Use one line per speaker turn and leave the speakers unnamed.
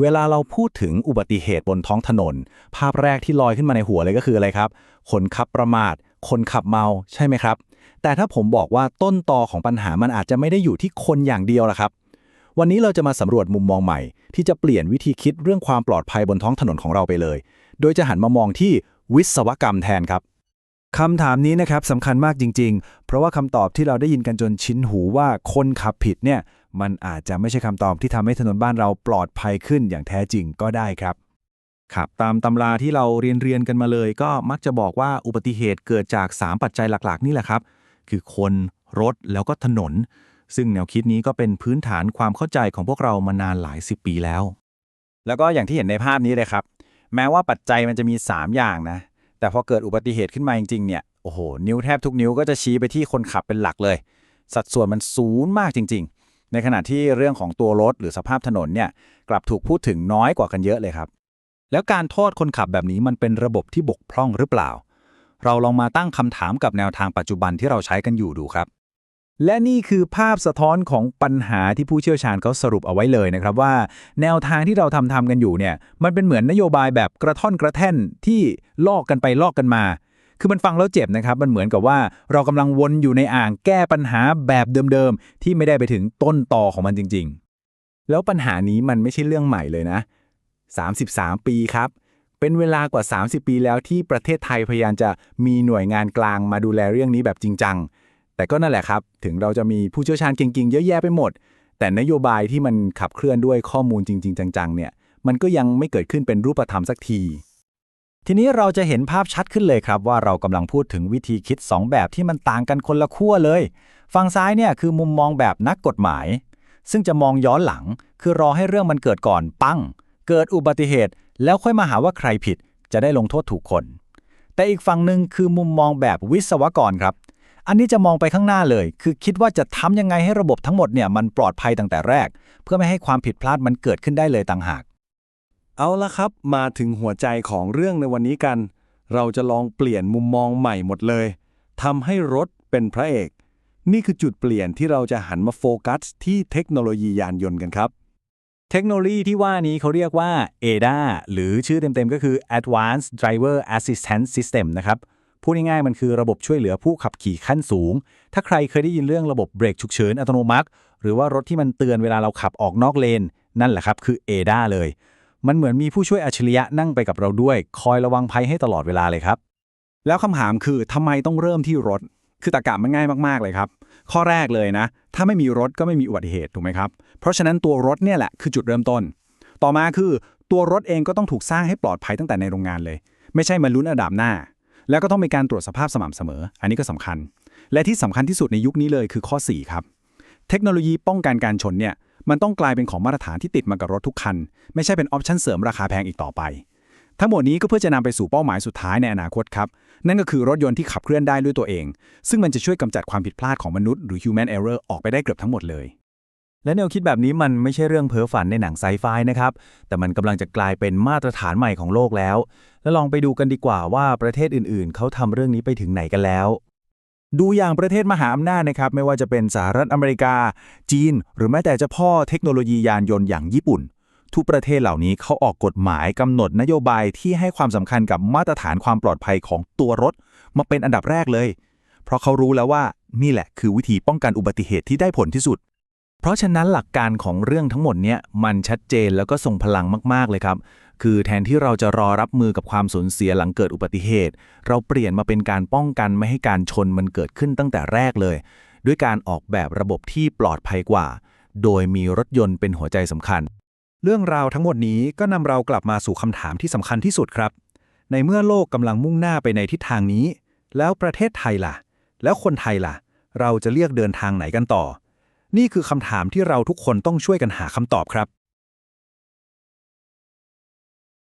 เวลาเราพูดถึงอุบัติเหตุบนท้องถนน ภาพแรกที่ลอยขึ้นมาในหัวเลยก็คืออะไรครับ คนขับประมาท คนขับเมาใช่ไหมครับ แต่ถ้าผมบอกว่าต้นตอของปัญหามันอาจจะไม่ได้อยู่ที่คนอย่างเดียวละครับ วันนี้เราจะมาสำรวจมุมมองใหม่ ที่จะเปลี่ยนวิธีคิดเรื่องความปลอดภัยบนท้องถนนของเราไปเลย โดยจะหันมามองที่วิศวกรรมแทนครับ
คำถามนี้นะครับสำคัญมากจริง ๆ เพราะว่าคำตอบที่เราได้ยินกันจนชินหูว่าคนขับผิดเนี่ย มันอาจจะไม่ใช่คำตอบที่ทำให้ถนนบ้านเราปลอดภัยขึ้นอย่างแท้จริงก็ได้ครับ
ครับตามตำราที่เราเรียนเรียนกันมาเลย ก็มักจะบอกว่าอุบัติเหตุเกิดจาก 3 ปัจจัยหลักๆ นี่แหละครับ คือคนรถแล้วก็ถนน ซึ่งแนวคิดนี้ก็เป็นพื้นฐานความเข้าใจของพวกเรามานานหลายสิบปีแล้ว แล้วก็อย่างที่เห็นในภาพนี้เลยครับ แม้ว่าปัจจัยมันจะมี 3 อย่างนะ แต่พอเกิดอุบัติเหตุขึ้นมาจริงๆเนี่ยโอ้โหนิ้วแทบทุกนิ้วก็จะชี้ไปที่คนขับเป็นหลักเลย สัดส่วนมันศูนย์มากจริง ๆ ในขณะที่เรื่องของตัวรถหรือสภาพถนนเนี่ยกลับถูกพูดถึงน้อยกว่ากันเยอะเลยครับ แล้วการโทษคนขับแบบนี้มันเป็นระบบที่บกพร่องหรือเปล่า เราลองมาตั้งคำถามกับแนวทางปัจจุบันที่เราใช้กันอยู่ดูครับ และนี่คือภาพสะท้อนของปัญหาที่ผู้เชี่ยวชาญเขาสรุปเอาไว้เลยนะครับว่า แนวทางที่เราทำทำกันอยู่เนี่ยมันเป็นเหมือนนโยบายแบบกระท่อนกระแท่นที่ลอกกันไปลอกกันมา คือมันฟังแล้วเจ็บนะครับ มันเหมือนกับว่าเรากำลังวนอยู่ในอ่างแก้ปัญหาแบบเดิมๆ ที่ไม่ได้ไปถึงต้นตอของมันจริง ๆ แล้วปัญหานี้มันไม่ใช่เรื่องใหม่เลยนะ 33 ปีครับ เป็นเวลากว่า 30 ปีแล้วที่ประเทศไทยพยายามจะมีหน่วยงานกลางมาดูแลเรื่องนี้แบบจริงจัง แต่ก็นั่นแหละครับ ถึงเราจะมีผู้เชี่ยวชาญเก่งๆ เยอะแยะไปหมด แต่นโยบายที่มันขับเคลื่อนด้วยข้อมูลจริง ๆ จังๆ เนี่ย มันก็ยังไม่เกิดขึ้นเป็นรูปธรรมสักที ทีนี้เราจะเห็นภาพชัดขึ้นเลยครับ ว่าเรากำลังพูดถึงวิธีคิด 2 แบบที่มันต่างกันคนละขั้วเลย ฝั่งซ้ายเนี่ยคือมุมมองแบบนักกฎหมาย ซึ่งจะมองย้อนหลัง คือรอให้เรื่องมันเกิดก่อนปั้ง เกิดอุบัติเหตุ แล้วค่อยมาหาว่าใครผิด จะได้ลงโทษถูกคน แต่อีกฝั่งหนึ่งคือมุมมองแบบวิศวกรครับ อันนี้จะมองไปข้างหน้าเลย คือคิดว่าจะทำยังไงให้ระบบทั้งหมดเนี่ยมันปลอดภัยตั้งแต่แรก เพื่อไม่ให้ความผิดพลาดมันเกิดขึ้นได้เลยต่างหาก
เอาละครับ มาถึงหัวใจของเรื่องในวันนี้กัน เราจะลองเปลี่ยนมุมมองใหม่หมดเลยทำให้รถเป็นพระเอก นี่คือจุดเปลี่ยนที่เราจะหันมาโฟกัสที่เทคโนโลยียานยนต์กันครับ
เทคโนโลยีที่ว่านี้เขาเรียกว่า ADA หรือชื่อเต็มๆก็คือ Advanced Driver Assistance System นะครับพูดง่ายๆ มันคือระบบช่วยเหลือผู้ขับขี่ขั้นสูง ถ้าใครเคยได้ยินเรื่องระบบเบรกฉุกเฉินอัตโนมัติ หรือว่ารถที่มันเตือนเวลาเราขับออกนอกเลน นั่นแหละครับคือ ADA เลย มันเหมือนมีผู้ช่วยอัจฉริยะนั่งไปกับเราด้วย คอยระวังภัยให้ตลอดเวลาเลยครับ แล้วคำถามคือทำไมต้องเริ่มที่รถ คือตรรกะมันง่ายมากๆเลยครับ ข้อแรกเลยนะ ถ้าไม่มีรถก็ไม่มีอุบัติเหตุถูกไหมครับ เพราะฉะนั้นตัวรถเนี่ยแหละคือจุดเริ่มต้น ต่อมาคือตัวรถเองก็ต้องถูกสร้างให้ปลอดภัยตั้งแต่ในโรงงานเลย ไม่ใช่มาลุ้นอันดับหน้า แล้วก็ต้องมีการตรวจสภาพสม่ำเสมอ อันนี้ก็สำคัญ และที่สำคัญที่สุดในยุคนี้เลยคือข้อ 4 ครับ เทคโนโลยีป้องกันการชนเนี่ย มันต้องกลายเป็นของมาตรฐานที่ติดมากับรถทุกคัน ไม่ใช่เป็นออปชั่นเสริมราคาแพงอีกต่อไป ทั้งหมดนี้ก็เพื่อจะนำไปสู่เป้าหมายสุดท้ายในอนาคตครับ นั่นก็คือรถยนต์ที่ขับเคลื่อนได้ด้วยตัวเอง ซึ่งมันจะช่วยกำจัดความผิดพลาดของมนุษย์หรือ human error ออกไปได้เกือบทั้งหมดเลย และแนวคิดแบบนี้มันไม่ใช่เรื่องเพ้อฝันในหนังไซไฟนะครับ แต่มันกำลังจะกลายเป็นมาตรฐานใหม่ของโลกแล้ว แล้วลองไปดูกันดีกว่าว่าประเทศอื่น ๆ เขาทำเรื่องนี้ไปถึงไหนกันแล้ว ดูอย่างประเทศมหาอำนาจนะครับ ไม่ว่าจะเป็นสหรัฐอเมริกา จีน หรือแม้แต่เจ้าพ่อเทคโนโลยียานยนต์อย่างญี่ปุ่น ทุกประเทศเหล่านี้เขาออกกฎหมายกำหนดนโยบายที่ให้ความสำคัญกับมาตรฐานความปลอดภัยของตัวรถ มาเป็นอันดับแรกเลย เพราะเขารู้แล้วว่านี่แหละคือวิธีป้องกันอุบัติเหตุที่ได้ผลที่สุด เพราะฉะนั้นหลักการของเรื่องทั้งหมดเนี้ยมันชัดเจนแล้วก็ส่งพลังมากๆเลยครับ คือแทนที่เราจะรอรับมือกับความสูญเสียหลังเกิดอุบัติเหตุ เราเปลี่ยนมาเป็นการป้องกันไม่ให้การชนมันเกิดขึ้นตั้งแต่แรกเลย ด้วยการออกแบบระบบที่ปลอดภัยกว่า โดยมีรถยนต์เป็นหัวใจสำคัญ
เรื่องราวทั้งหมดนี้ก็นำเรากลับมาสู่คำถามที่สำคัญที่สุดครับ ในเมื่อโลกกำลังมุ่งหน้าไปในทิศทางนี้ แล้วประเทศไทยล่ะ แล้วคนไทยล่ะ เราจะเลือกเดินทางไหนกันต่อ นี่คือคำถามที่เราทุกคนต้องช่วยกันหาคำตอบครับ